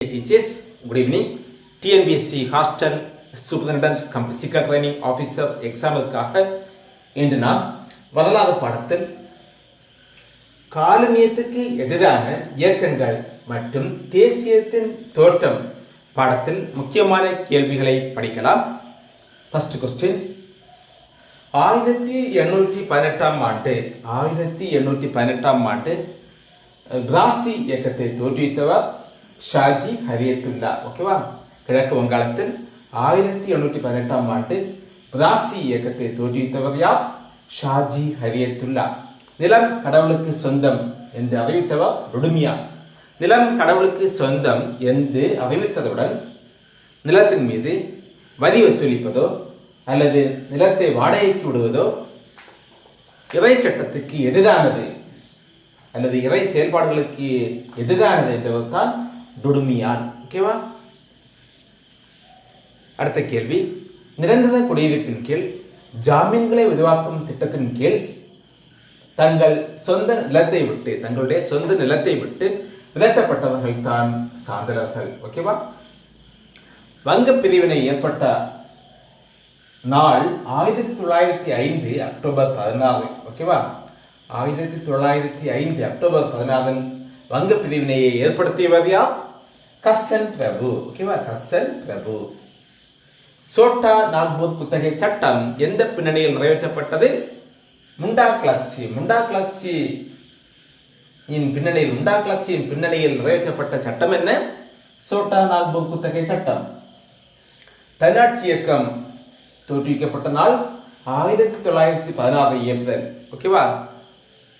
Teachers good evening TNPSC hostel superintendent cum physical training officer எக்ஸாமுக்காக இன்று நாம் முதலாவது பாடத்தில் காலனியத்துக்கு எதிரான இயக்கங்கள் மற்றும் தேசியத்தின் தோற்றம் பாடத்தில் முக்கியமான கேள்விகளை படிக்கலாம். ஃபர்ஸ்ட் கொஸ்டின் ஆயிரத்தி எண்ணூற்றி பதினெட்டாம் ஆண்டு ஆயிரத்தி எண்ணூற்றி பதினெட்டாம் ஆண்டு கிராசி இயக்கத்தை தோற்றுவித்தவர் ஷாஜி ஹரியத்துல்லா ஓகேவா கிழக்கு வங்காளத்தில் ஆயிரத்தி எண்ணூற்றி பதினெட்டாம் ஆண்டு பிராசி இயக்கத்தை தோற்றுவித்தவர் யார் ஷாஜி ஹரியத்துல்லா நிலம் கடவுளுக்கு சொந்தம் என்று அறிவித்தவர் ருடுமியா நிலம் கடவுளுக்கு சொந்தம் என்று அறிவித்ததுடன் நிலத்தின் மீது வரி வசூலிப்பதோ அல்லது நிலத்தை வாடகைக்கு விடுவதோ இறை சட்டத்துக்கு எதிரானது அல்லது இறை செயல்பாடுகளுக்கு எதிரானது என்பதுதான் டுடுமியான். ஓகேவா அடுத்த கேள்வி. நிரந்தர குடியிருப்பின் கீழ் ஜாமீன்களை உருவாக்கும் திட்டத்தின் கீழ் தங்கள் சொந்த நிலத்தை விட்டு தங்களுடைய சொந்த நிலத்தை விட்டு விரட்டப்பட்டவர்கள் தான் சான்றவர்கள் ஓகேவா வங்க பிரிவினை ஏற்பட்ட நாள் ஆயிரத்தி தொள்ளாயிரத்தி ஐந்து அக்டோபர் பதினாறு. ஓகேவா ஆயிரத்தி தொள்ளாயிரத்தி ஐந்து அக்டோபர் பதினாறில் வங்க பிரிவினையை ஏற்படுத்தியவர் யார்? கசன் பிரபு. ஓகேவா கசன் பிரபு. சோட்டா நாக்பூர் குத்தகை சட்டம் எந்த பின்னணியில் நிறைவேற்றப்பட்டது? முண்டா கிளர்ச்சி. முண்டா கிளர்ச்சி இன் பின்னணியில் முண்டா கிளர்ச்சியின் பின்னணியில் நிறைவேற்றப்பட்ட சட்டம் என்ன? சோட்டா நாக்பூர் குத்தகை சட்டம். தன்னாட்சி இயக்கம் தோற்றுவிக்கப்பட்ட நாள் ஆயிரத்தி தொள்ளாயிரத்தி பதினாறு ஏப்ரல் ஓகேவா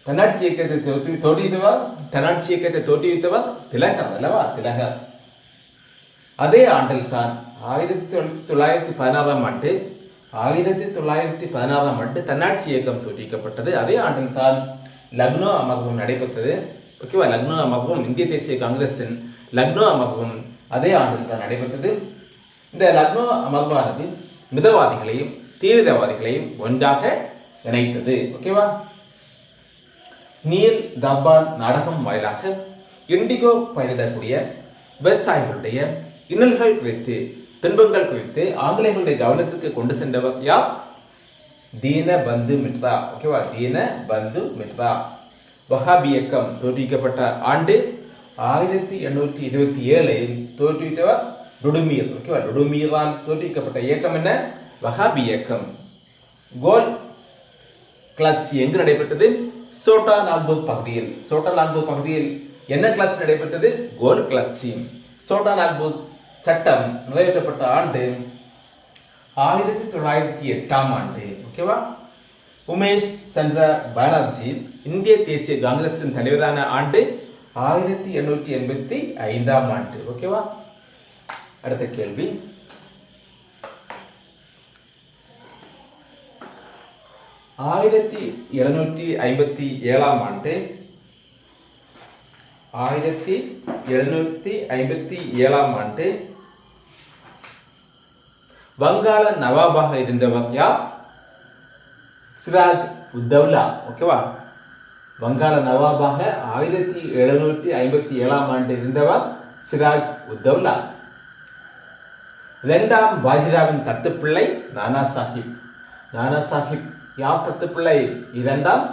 தன்னாட்சி இயக்கத்தை தோற்று தோற்றுவித்தவர் தன்னாட்சி இயக்கத்தை தோற்றுவித்தவர் திலக அல்லவா திலக அதே ஆண்டில் தான் ஆயிரத்தி தொள்ளாயிரத்தி பதினாறாம் ஆண்டு ஆயிரத்தி தொள்ளாயிரத்தி பதினாறாம் ஆண்டு தன்னாட்சி இயக்கம் தோற்றுவிக்கப்பட்டது அதே ஆண்டில் தான் லக்னோ அமர்வம் நடைபெற்றது. ஓகேவா? லக்னோ அமர்வம் இந்திய தேசிய காங்கிரஸின் லக்னோ அமர்வம் அதே ஆண்டில் தான் நடைபெற்றது. இந்த லக்னோ அமர்வானது மிதவாதிகளையும் தீவிரவாதிகளையும் ஒன்றாக இணைத்தது. ஓகேவா? நீல் தபால் நாடகம் வாயிலாக இண்டிகோ பயிரிடக்கூடிய விவசாயிகளுடைய இன்னல்கள் குறித்து துன்பங்கள் குறித்து ஆங்கிலேயர்களுடைய கவனத்துக்கு கொண்டு சென்றவர் யார்? தீன பந்து மித்ரா. ஓகேவா தீன பந்து மித்ரா. வஹாபி இயக்கம் தோற்றுவிக்கப்பட்ட ஆண்டு ஆயிரத்தி எண்ணூற்றி இருபத்தி ஏழில் தோற்றுவித்தவர் டுடுமீர் ஓகேவா டுடுமீரால் தோற்றுவிக்கப்பட்ட இயக்கம் என்ன? வஹாபி இயக்கம். கோல் கிளர்ச்சி எங்கு நடைபெற்றது? சோட்டா நாக்பூர் பகுதியில். சோட்டா நாக்பூர் பகுதியில் என்ன கிளர்ச்சி நடைபெற்றது? கோல் கிளர்ச்சி சோட்டா நாக்பூர் சட்டம் நிறைவேற்றப்பட்ட ஆண்டு ஆயிரத்தி தொள்ளாயிரத்தி எட்டாம் ஆண்டு. ஓகேவா உமேஷ் சந்திர பானர்ஜி இந்திய தேசிய காங்கிரசின் தலைவரான ஆண்டு ஆயிரத்தி எண்ணூற்றி எண்பத்தி ஐந்தாம் ஆண்டு. ஓகேவா அடுத்த கேள்வி. ஆயிரத்தி எழுநூற்றி ஐம்பத்தி ஏழாம் ஆண்டு ஆயிரத்தி எழுநூற்றி ஐம்பத்தி ஏழாம் ஆண்டு வங்காள நவாபாக இருந்தவர் யார்? சிராஜ் உத்தவ்லா ஓகேவா வங்காள நவாபாக ஆயிரத்தி எழுநூற்றி ஐம்பத்தி ஏழாம் ஆண்டு இருந்தவர் சிராஜ் உத்தவ்லா. இரண்டாம் பாஜிராவின் தத்துப்பிள்ளை நானா சாஹிப். நானா சாஹிப் யார் பிள்ளை இரண்டாம்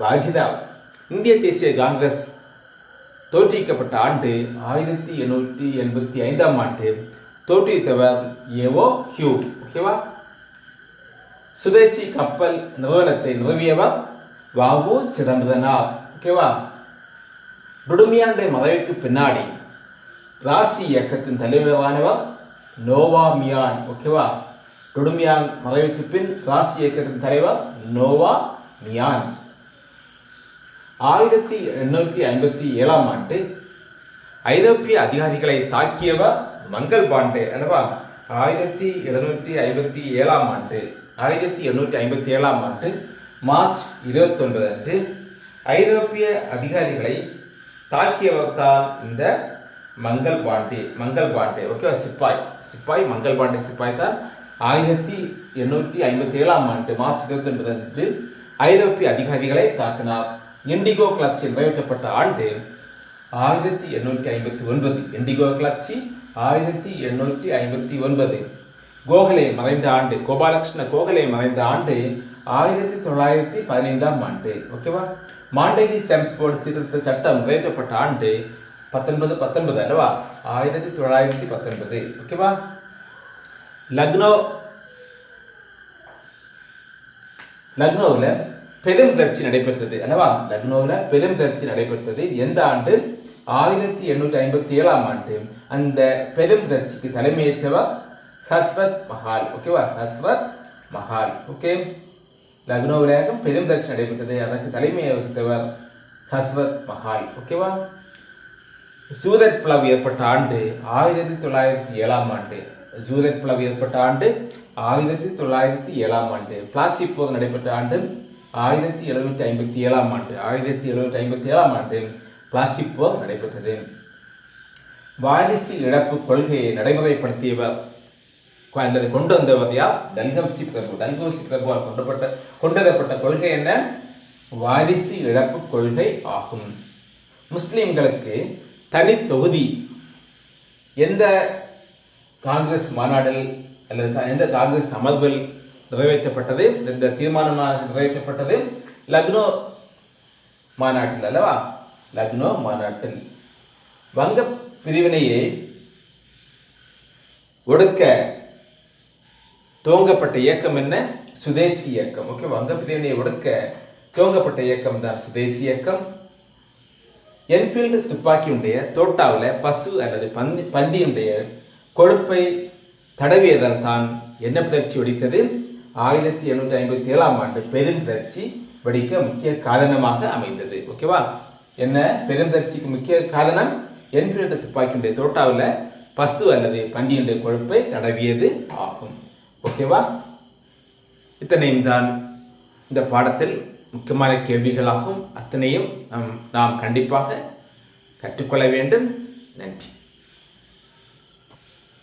பாஜிராவ் இந்திய தேசிய காங்கிரஸ் தோற்றுவிக்கப்பட்ட ஆண்டு ஆயிரத்தி எண்ணூற்றி எண்பத்தி ஐந்தாம் ஆண்டு தோற்றுவித்தவர் ஏவோ ஹியூ ஓகேவா? சுதேசி கப்பல் நிறுவனத்தை நிறுவியவர் வாவு சிதம்பரனார் ஓகேவா? டுடுமியாண்டை மறைவுக்கு பின்னாடி ராசி இயக்கத்தின் தலைவரானவர் நோவா மியான் ஓகேவா? டுடுமியான் மறைவுக்கு பின் ராசி இயக்கத்தின் தலைவர் நோவா மியான். ஆயிரத்தி எண்ணூற்றி ஐம்பத்தி ஏழாம் ஆண்டு ஐரோப்பிய அதிகாரிகளை தாக்கியவர் மங்கள் பாண்டே அல்லவா? ஆயிரத்தி எழுநூற்றி ஐம்பத்தி ஏழாம் ஆண்டு ஆயிரத்தி எண்ணூற்றி ஐம்பத்தி ஏழாம் ஆண்டு மார்ச் இருபத்தொன்பது அன்று ஐரோப்பிய அதிகாரிகளை தாக்கியவர் தான் இந்த மங்கள் பாண்டே மங்கள் பாண்டே. ஓகேவா? சிப்பாய். சிப்பாய் மங்கள் பாண்டே சிப்பாய் தான் ஆயிரத்தி எண்ணூற்றி ஐம்பத்தி ஏழாம் ஆண்டு மார்ச் இருபத்தி ஒன்பது அன்று ஐரோப்பிய அதிகாரிகளை தாக்கினார். இண்டிகோ கிளர்ச்சி நிறைவேற்றப்பட்ட ஆண்டு ஆயிரத்தி எண்ணூற்றி ஐம்பத்தி ஒன்பது. இண்டிகோ கிளர்ச்சி ஆயிரத்தி எண்ணூற்றி ஐம்பத்தி ஒன்பது. கோகலே மறைந்த ஆண்டு கோபாலகிருஷ்ண கோகலே மறைந்த ஆண்டு ஆயிரத்தி தொள்ளாயிரத்தி பதினைந்தாம் ஆண்டு. ஓகேவா மாண்டேகி செம்ஸ்போர்ட் சீர்திருத்த சட்டம் நிறைவேற்றப்பட்ட ஆண்டு பத்தொன்பது பத்தொன்பது அல்லவா? ஆயிரத்தி தொள்ளாயிரத்தி பத்தொன்பது. ஓகேவா லக்னோ. லக்னோவில் பெரும் கிளர்ச்சி நடைபெற்றது. அல்லவா? லக்னோவில் பெரும் கிளர்ச்சி நடைபெற்றது எந்த ஆண்டு? ஆயிரத்தி எண்ணூற்றி ஐம்பத்தி ஏழாம் ஆண்டு. அந்த பெரும் கிளர்ச்சிக்கு தலைமையேற்றவர் ஹஸ்வத் மஹால். ஓகேவா ஹஸ்வத் மஹால். ஓகே லக்னோவிலேயும் பெரும் கிளர்ச்சி நடைபெற்றது. அதற்கு தலைமை வகித்தவர் ஹஸ்வத் மஹால். ஓகேவா சூரத் பிளவு ஏற்பட்ட ஆண்டு ஆயிரத்தி தொள்ளாயிரத்தி ஏழாம் ஆண்டு. சூரத் பிளவு ஏற்பட்ட ஆண்டு ஆயிரத்தி தொள்ளாயிரத்தி ஏழாம் ஆண்டு. பிளாசி போர் நடைபெற்ற ஆண்டு ஆயிரத்தி எழுநூற்றி ஐம்பத்தி ஏழாம் ஆண்டு. ஆயிரத்தி எழுநூற்றி ஐம்பத்தி ஏழாம் ஆண்டு பிளாசி போர் நடைபெற்றது. வாரிசு இழப்பு கொள்கையை நடைமுறைப்படுத்தியவர் அல்லது கொண்டு வந்தவர் யார்? டல்கம்சி பிரபு. டல்கம்சி பிரபுவால் கொண்டப்பட்ட கொண்டு வரப்பட்ட கொள்கை என்ன? வாரிசு இழப்பு கொள்கை ஆகும். முஸ்லிம்களுக்கு தனி தொகுதி எந்த காங்கிரஸ் மாநாடில் அல்லது எந்த காங்கிரஸ் அமர்வில் நிறைவேற்றப்பட்டது இந்த தீர்மானமாக நிறைவேற்றப்பட்டது? லக்னோ மாநாட்டில் அல்லவா? லக்னோ மாநாட்டில். வங்க பிரிவினையை ஒடுக்க துவங்கப்பட்ட இயக்கம் என்ன? சுதேசி இயக்கம். ஓகே வங்க பிரிவினையை ஒடுக்க துவங்கப்பட்ட இயக்கம் தான் சுதேசி இயக்கம். என்ஃபீல்டு துப்பாக்கியுடைய தோட்டாவில் பசு அல்லது பந்தி பந்தியுடைய கொழுப்பை தடவியதால் தான் என்ன புரட்சி வெடித்தது? ஆயிரத்தி எண்ணூற்றி ஐம்பத்தி ஏழாம் ஆண்டு பெருந்தர்ச்சி வெடிக்க முக்கிய காரணமாக அமைந்தது. ஓகேவா? என்ன? பெருந்தர்ச்சிக்கு முக்கிய காரணம்? என்ஃபீல்டு துப்பாக்கியுடைய தோட்டாவில் பசு அல்லது பண்டியுடைய கொழுப்பை தடவியது ஆகும். ஓகேவா? இத்தனையும் தான் இந்த பாடத்தில் முக்கியமான கேள்விகளாகும். அத்தனையும் நாம் நாம் கண்டிப்பாக கற்றுக்கொள்ள வேண்டும். நன்றி.